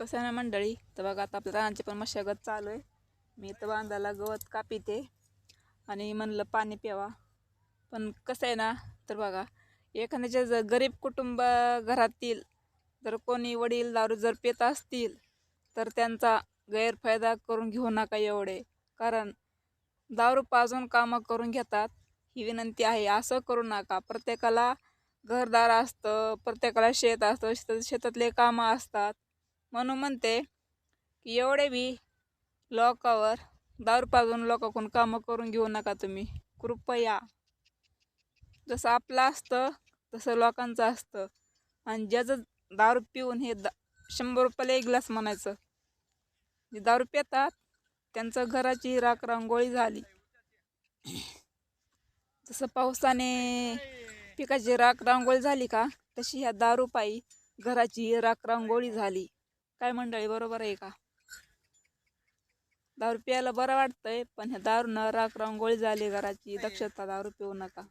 कसं आहे ना मंडळी? तर बघा आता आपल्या रानाची पण मशागत चालू आहे. मी तर बांधाला गवत कापिते आणि म्हणलं पाणी प्यावा. पण कसं आहे ना तर बघा एखाद्याच्या जर गरीब कुटुंब घरातील जर कोणी वडील दारू जर पित असतील तर त्यांचा गैरफायदा करून घेऊ नका एवढे. कारण दारू पाजून कामं करून घेतात ही विनंती आहे. असं करू नका. प्रत्येकाला घरदार असतं प्रत्येकाला शेत असतं शेत शेतातले कामं असतात. म्हणून म्हणते की एवढे बी लोकावर दारू पाजून लोकांकडून कामं करून घेऊ नका तुम्ही. कृपया. जसं आपलं असतं तसं लोकांचं असतं. आणि ज्याचं दारू पिऊन हे दा शंभर रुपयाला एक ग्लास म्हणायचं. जे दारू पितात त्यांचं घराची राख रांगोळी झाली. जसं पावसाने पिकाची राख रांगोळी झाली का तशी ह्या दारूपायी घराची राख रांगोळी झाली. काय मंडळी बरोबर आहे का? दारू प्यायला बरं वाटतंय पण ह्या दारू न राख रांगोळी झाली घराची. दक्षता दारू पिऊ नका.